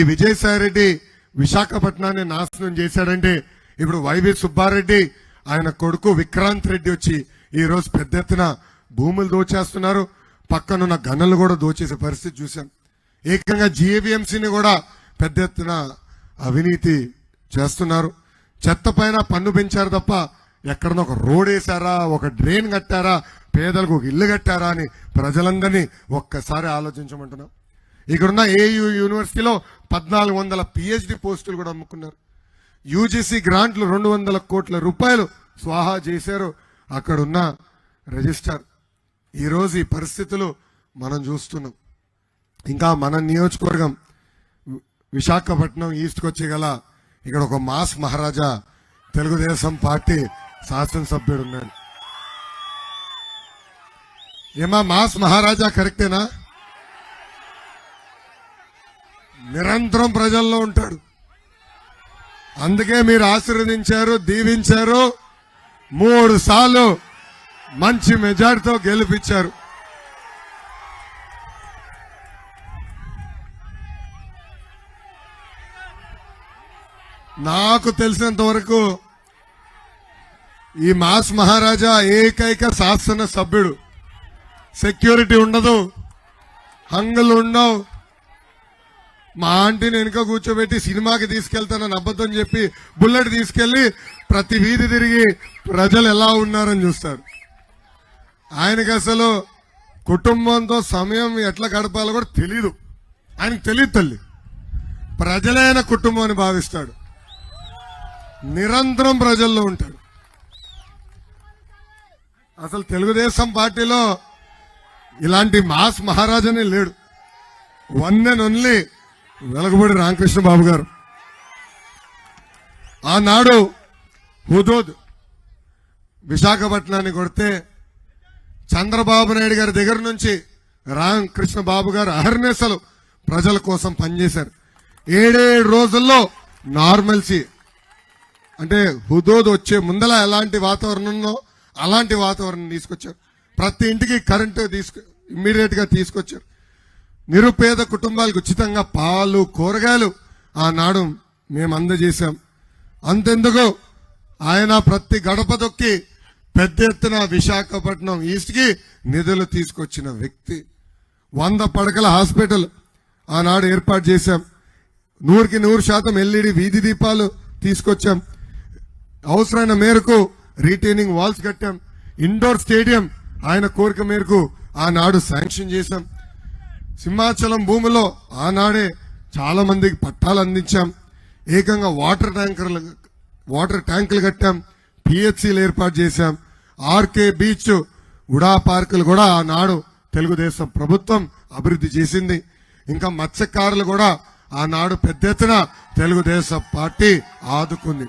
ఈ విజయసాయి రెడ్డి విశాఖపట్నాన్ని నాశనం చేశాడంటే ఇప్పుడు వైవి సుబ్బారెడ్డి ఆయన కొడుకు విక్రాంత్ రెడ్డి వచ్చి ఈరోజు పెద్ద ఎత్తున భూములు దోచేస్తున్నారు. పక్కనున్న గనులు కూడా దోచేసే పరిస్థితి చూశాం. ఏకంగా జీవీఎంసీని కూడా పెద్ద ఎత్తున అవినీతి చేస్తున్నారు. చెత్త పైన పన్ను పెంచారు తప్ప ఎక్కడనో ఒక రోడ్ వేశారా ఒక డ్రైన్ కట్టారా పేదలకు ఒక ఇల్లు కట్టారా అని ప్రజలందరినీ ఒక్కసారి ఆలోచించమంటున్నాం. ఇక్కడున్న ఏయూ యూనివర్సిటీలో పద్నాలుగు వందల పిహెచ్డి పోస్టులు కూడా అమ్ముకున్నారు. యూజీసీ గ్రాంట్లు రెండు వందల కోట్ల రూపాయలు స్వాహా చేశారు అక్కడున్న రిజిస్టర్. ఈరోజు ఈ పరిస్థితులు మనం చూస్తున్నాం. ఇంకా మన నియోజకవర్గం విశాఖపట్నం ఈస్ట్కి వచ్చే గల ఇక్కడ ఒక మాస్ మహారాజా తెలుగుదేశం పార్టీ శాసనసభ్యుడు ఉన్నాడు. ఏమా మాస్ మహారాజా కరెక్టేనా? నిరంతరం ప్రజల్లో ఉంటాడు. అందుకే మీరు ఆశీర్వదించారు దీవించారు. మూడు సార్లు మంచి మెజార్టీతో గెలిపించారు. నాకు తెలిసినంత వరకు ఈ మాస్ మహారాజా ఏకైక శాసన సభ్యుడు. సెక్యూరిటీ ఉండదు. హంగులు ఉండవు. మా ఆంటీని వెనుక కూర్చోబెట్టి సినిమాకి తీసుకెళ్తానని అబద్ధం చెప్పి బుల్లెట్ తీసుకెళ్ళి ప్రతి వీధి తిరిగి ప్రజలు ఎలా ఉన్నారని చూస్తారు. ఆయనకి అసలు కుటుంబంతో సమయం ఎట్లా గడపాలో కూడా తెలియదు ఆయనకు తెలియదు తల్లి. ప్రజలైన కుటుంబం అని భావిస్తాడు. నిరంతరం ప్రజల్లో ఉంటాడు. అసలు తెలుగుదేశం పార్టీలో ఇలాంటి మాస్ మహారాజనే లేడు. One and only Velagapudi Ramakrishna Babu garu. ఆనాడు హుదూద్ విశాఖపట్నాన్ని కొడితే చంద్రబాబు నాయుడు గారి దగ్గర నుంచి రామకృష్ణ బాబు గారు అహర్నిశలు ప్రజల కోసం పనిచేశారు. ఏడేడు రోజుల్లో నార్మల్సీ అంటే హుదూద్ వచ్చే ముందల ఎలాంటి వాతావరణంలో అలాంటి వాతావరణం తీసుకొచ్చారు. ప్రతి ఇంటికి కరెంటు తీసుకు ఇమ్మీడియట్గా తీసుకొచ్చారు. నిరుపేద కుటుంబాలకు ఉచితంగా పాలు కూరగాయలు ఆనాడు మేము అందజేశాం. అంతెందుకు ఆయన ప్రతి గడప దొక్కి పెద్ద ఎత్తున విశాఖపట్నం ఈస్ట్కి నిధులు తీసుకొచ్చిన వ్యక్తి. వంద పడకల హాస్పిటల్ ఆనాడు ఏర్పాటు చేశాం. నూరుకి నూరు శాతం ఎల్ఈడి వీధి దీపాలు తీసుకొచ్చాం. అవసరమైన మేరకు రీటైనింగ్ వాల్స్ కట్టాం. ఇండోర్ స్టేడియం ఆయన కోరిక మేరకు ఆనాడు శాంక్షన్ చేశాం. సింహాచలం భూమిలో ఆనాడే చాలా మందికి పట్టాలు అందించాం. ఏకంగా వాటర్ ట్యాంకర్లు వాటర్ ట్యాంకులు కట్టాం. పిహెచ్సిలు ఏర్పాటు చేశాం. ఆర్కే బీచ్ ఉడా పార్కులు కూడా ఆనాడు తెలుగుదేశం ప్రభుత్వం అభివృద్ధి చేసింది. ఇంకా మత్స్యకారులు కూడా ఆనాడు పెద్ద ఎత్తున తెలుగుదేశం పార్టీ ఆదుకుంది.